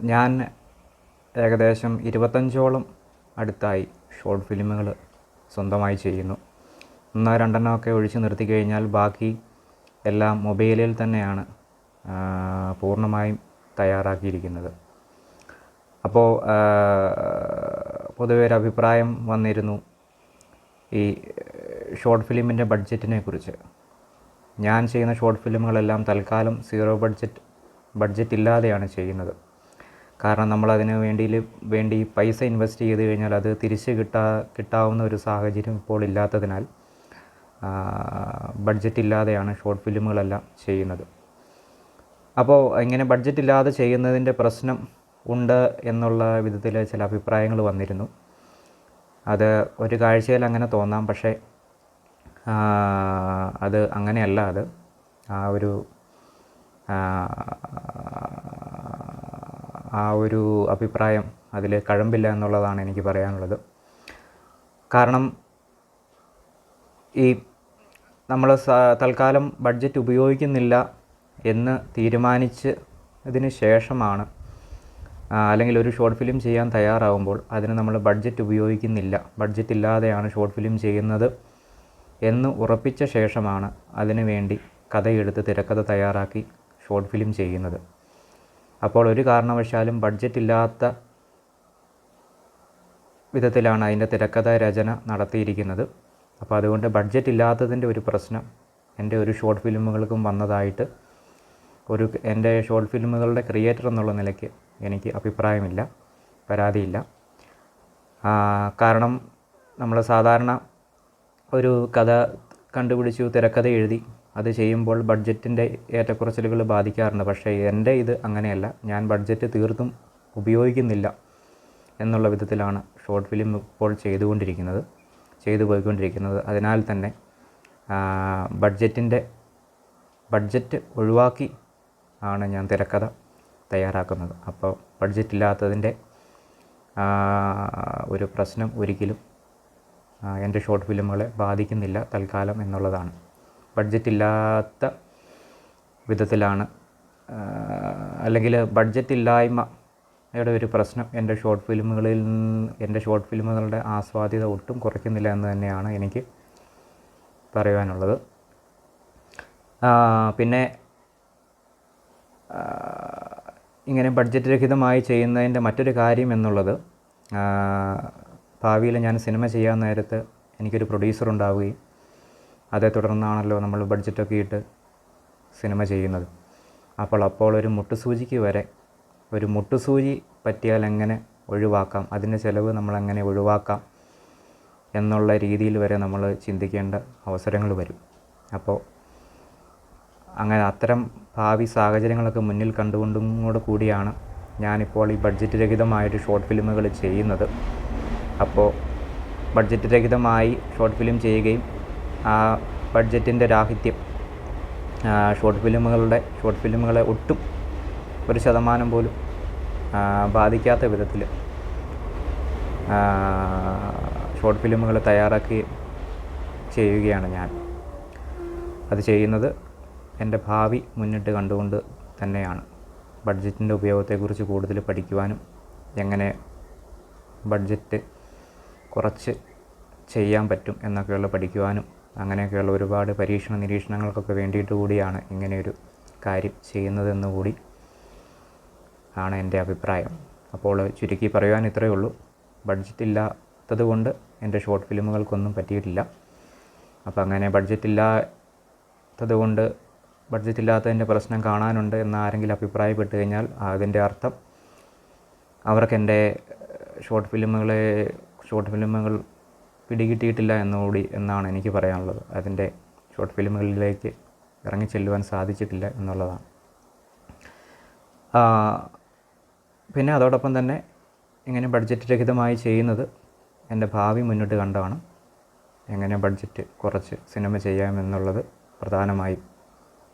ഞാൻ ഏകദേശം ഇരുപത്തഞ്ചോളം അടുത്തായി ഷോർട്ട് ഫിലിമുകൾ സ്വന്തമായി ചെയ്യുന്നു. ഒന്നോ രണ്ടെണ്ണമൊക്കെ ഒഴിച്ച് നിർത്തി കഴിഞ്ഞാൽ ബാക്കി എല്ലാം മൊബൈലിൽ തന്നെയാണ് പൂർണമായും തയ്യാറാക്കിയിരിക്കുന്നത്. അപ്പോൾ പൊതുവെ ഒരു അഭിപ്രായം വന്നിരുന്നു ഈ ഷോർട്ട് ഫിലിമിന്റെ ബഡ്ജറ്റിനെ കുറിച്ച്. ഞാൻ ചെയ്യുന്ന ഷോർട്ട് ഫിലിമുകളെല്ലാം തൽക്കാലം സീറോ ബഡ്ജറ്റ് ബഡ്ജറ്റ് ഇല്ലാതെയാണ് ചെയ്യുന്നത്. കാരണം നമ്മൾ അതിന് വേണ്ടിയിൽ വേണ്ടി പൈസ ഇൻവെസ്റ്റ് ചെയ്ത് കഴിഞ്ഞാൽ അത് തിരിച്ച് കിട്ടാ കിട്ടാവുന്ന ഒരു സാഹചര്യം ഇപ്പോൾ ഇല്ലാത്തതിനാൽ ബഡ്ജറ്റ് ഇല്ലാതെയാണ് ഷോർട്ട് ഫിലിമുകളെല്ലാം ചെയ്യുന്നത്. അപ്പോൾ ഇങ്ങനെ ബഡ്ജറ്റ് ഇല്ലാതെ ചെയ്യുന്നതിന്റെ പ്രശ്നം ഉണ്ട് എന്നുള്ള വിധത്തിൽ ചില അഭിപ്രായങ്ങൾ വന്നിരുന്നു. അത് ഒരു കാഴ്ചയിൽ അങ്ങനെ തോന്നാം പക്ഷേ അത് അങ്ങനെയല്ല. അത് ആ ഒരു ആ ഒരു അഭിപ്രായം അതിൽ കഴമ്പില്ല എന്നുള്ളതാണ് എനിക്ക് പറയാനുള്ളത്. കാരണം ഈ നമ്മൾ തൽക്കാലം ബഡ്ജറ്റ് ഉപയോഗിക്കുന്നില്ല എന്ന് തീരുമാനിച്ച് ഇതിന് ശേഷമാണ് അല്ലെങ്കിൽ ഒരു ഷോർട്ട് ഫിലിം ചെയ്യാൻ തയ്യാറാവുമ്പോൾ അതിന് നമ്മൾ ബഡ്ജറ്റ് ഉപയോഗിക്കുന്നില്ല. ബഡ്ജറ്റ് ഇല്ലാതെയാണ് ഷോർട്ട് ഫിലിം ചെയ്യുന്നത് എന്ന് ഉറപ്പിച്ച ശേഷമാണ് അതിനു വേണ്ടി കഥയെടുത്ത് തിരക്കഥ തയ്യാറാക്കി ഷോർട്ട് ഫിലിം ചെയ്യുന്നത്. അപ്പോൾ ഒരു കാരണവശാലും ബഡ്ജറ്റ് ഇല്ലാത്ത വിധത്തിലാണ് അതിന്റെ തിരക്കഥ രചന നടത്തിയിരിക്കുന്നത്. അപ്പോൾ അതുകൊണ്ട് ബഡ്ജറ്റ് ഇല്ലാത്തതിന്റെ ഒരു പ്രശ്നം എന്റെ ഒരു ഷോർട്ട് ഫിലിമുകൾക്കും വന്നതായിട്ട് ഒരു എന്റെ ഷോർട്ട് ഫിലിമുകളുടെ ക്രിയേറ്റർ എന്നുള്ള നിലയ്ക്ക് എനിക്ക് അഭിപ്രായമില്ല പരാതിയില്ല. കാരണം നമ്മൾ സാധാരണ ഒരു കഥ കണ്ടുപിടിച്ചു തിരക്കഥ എഴുതി അത് ചെയ്യുമ്പോൾ ബഡ്ജറ്റിന്റെ ഏറ്റക്കുറച്ചിലുകൾ ബാധിക്കാറുണ്ട്. പക്ഷേ എന്റെ ഇത് അങ്ങനെയല്ല. ഞാൻ ബഡ്ജറ്റ് തീർത്തും ഉപയോഗിക്കുന്നില്ല എന്നുള്ള വിധത്തിലാണ് ഷോർട്ട് ഫിലിം ഇപ്പോൾ ചെയ്തുകൊണ്ടിരിക്കുന്നത് ചെയ്തു പോയിക്കൊണ്ടിരിക്കുന്നത്. അതിനാൽ തന്നെ ബഡ്ജറ്റിന്റെ ബഡ്ജറ്റ് ഒഴിവാക്കി ആണ് ഞാൻ തിരക്കഥ തയ്യാറാക്കുന്നത്. അപ്പോൾ ബഡ്ജറ്റ് ഇല്ലാത്തതിന്റെ ഒരു പ്രശ്നം ഒരിക്കലും എന്റെ ഷോർട്ട് ഫിലിമുകളെ ബാധിക്കുന്നില്ല തൽക്കാലം എന്നുള്ളതാണ്. ബഡ്ജറ്റ് ഇല്ലാത്ത വിധത്തിലാണ് അല്ലെങ്കിൽ ബഡ്ജറ്റ് ഇല്ലായ്മയുടെ ഒരു പ്രശ്നം എന്റെ ഷോർട്ട് ഫിലിമുകളിൽ എന്റെ ഷോർട്ട് ഫിലിമുകളുടെ ആസ്വാദ്യത ഒട്ടും കുറയ്ക്കുന്നില്ല എന്ന് തന്നെയാണ് എനിക്ക് പറയുവാനുള്ളത്. പിന്നെ ഇങ്ങനെ ബഡ്ജറ്റ് രഹിതമായി ചെയ്യുന്നതിന്റെ മറ്റൊരു കാര്യം എന്നുള്ളത് ഭാവിയിൽ ഞാൻ സിനിമ ചെയ്യാൻ നേരത്ത് എനിക്കൊരു പ്രൊഡ്യൂസർ ഉണ്ടാവുകയും അതേ തുടർന്നാണല്ലോ നമ്മൾ ബഡ്ജറ്റൊക്കെ ഇട്ട് സിനിമ ചെയ്യുന്നത്. അപ്പോൾ അപ്പോൾ ഒരു മുട്ടുസൂചിക്ക് വരെ ഒരു മുട്ടുസൂചി പറ്റിയാൽ എങ്ങനെ ഒഴിവാക്കാം? അതിന്റെ ചിലവ് നമ്മളെങ്ങനെ ഒഴിവാക്കാം? എന്നുള്ള രീതിയിൽ വരെ നമ്മൾ ചിന്തിക്കേണ്ട അവസരങ്ങൾ വരും. അപ്പോൾ അങ്ങനെ അത്തരം ഭാവി സാഹചര്യങ്ങളൊക്കെ മുന്നിൽ കണ്ടുകൊണ്ടും കൂടെ കൂടിയാണ് ഞാനിപ്പോൾ ഈ ബഡ്ജറ്റ് രഹിതമായിട്ട് ഷോർട്ട് ഫിലിമുകൾ ചെയ്യുന്നത്. അപ്പോൾ ബഡ്ജറ്റ് രഹിതമായി ഷോർട്ട് ഫിലിം ചെയ്യുകയും ആ ബഡ്ജറ്റിന്റെ രാഹിത്യം. ഷോർട്ട് ഫിലിമുകളുടെ ഷോർട്ട് ഫിലിമുകളെ ഒട്ടും ഒരു ശതമാനം പോലും ബാധിക്കാത്ത വിധത്തിൽ ഷോർട്ട് ഫിലിമുകൾ തയ്യാറാക്കുകയും ചെയ്യുകയാണ് ഞാൻ. അത് ചെയ്യുന്നത് എന്റെ ഭാവി മുന്നിട്ട് കണ്ടുകൊണ്ട് തന്നെയാണ്. ബഡ്ജറ്റിന്റെ ഉപയോഗത്തെക്കുറിച്ച് കൂടുതൽ പഠിക്കുവാനും എങ്ങനെ ബഡ്ജറ്റ് കുറച്ച് ചെയ്യാൻ പറ്റും എന്നൊക്കെയുള്ള പഠിക്കുവാനും അങ്ങനെയൊക്കെയുള്ള ഒരുപാട് പരീക്ഷണ നിരീക്ഷണങ്ങൾക്കൊക്കെ വേണ്ടിയിട്ട് കൂടിയാണ് ഇങ്ങനെയൊരു കാര്യം ചെയ്യുന്നതെന്നുകൂടി ആണ് എന്റെ അഭിപ്രായം. അപ്പോൾ ചുരുക്കി പറയുവാൻ ഇത്രയേ ഉള്ളൂ. ബഡ്ജറ്റ് ഇല്ലാത്തത് കൊണ്ട് എന്റെ ഷോർട്ട് ഫിലിമുകൾക്കൊന്നും പറ്റിയിട്ടില്ല. അപ്പോൾ അങ്ങനെ ബഡ്ജറ്റ് ഇല്ലാത്തത് കൊണ്ട് ബഡ്ജറ്റ് ഇല്ലാത്തതിന്റെ പ്രശ്നം കാണാനുണ്ട് എന്ന് ആരെങ്കിലും അഭിപ്രായപ്പെട്ട് കഴിഞ്ഞാൽ അതിന്റെ അർത്ഥം അവർക്ക് എന്റെ ഷോർട്ട് ഫിലിമുകളെ ഷോർട്ട് ഫിലിമുകൾ പിടികിട്ടിയിട്ടില്ല എന്നുകൂടി എന്നാണ് എനിക്ക് പറയാനുള്ളത്. അതിന്റെ ഷോർട്ട് ഫിലിമുകളിലേക്ക് ഇറങ്ങിച്ചെല്ലുവാൻ സാധിച്ചിട്ടില്ല എന്നുള്ളതാണ്. പിന്നെ അതോടൊപ്പം തന്നെ ഇങ്ങനെ ബഡ്ജറ്റ് രഹിതമായി ചെയ്യുന്നത് എന്റെ ഭാവി മുന്നോട്ട് കണ്ടാണ് എങ്ങനെ ബഡ്ജറ്റ് കുറച്ച് സിനിമ ചെയ്യാമെന്നുള്ളത് പ്രധാനമായും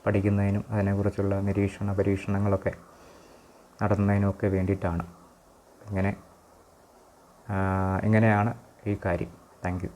പഠിക്കുന്നതിനും അതിനെക്കുറിച്ചുള്ള നിരീക്ഷണ പരീക്ഷണങ്ങളൊക്കെ നടത്തുന്നതിനുമൊക്കെ വേണ്ടിയിട്ടാണ്. ഇങ്ങനെ ഇങ്ങനെയാണ് ഈ കാര്യം. Thank you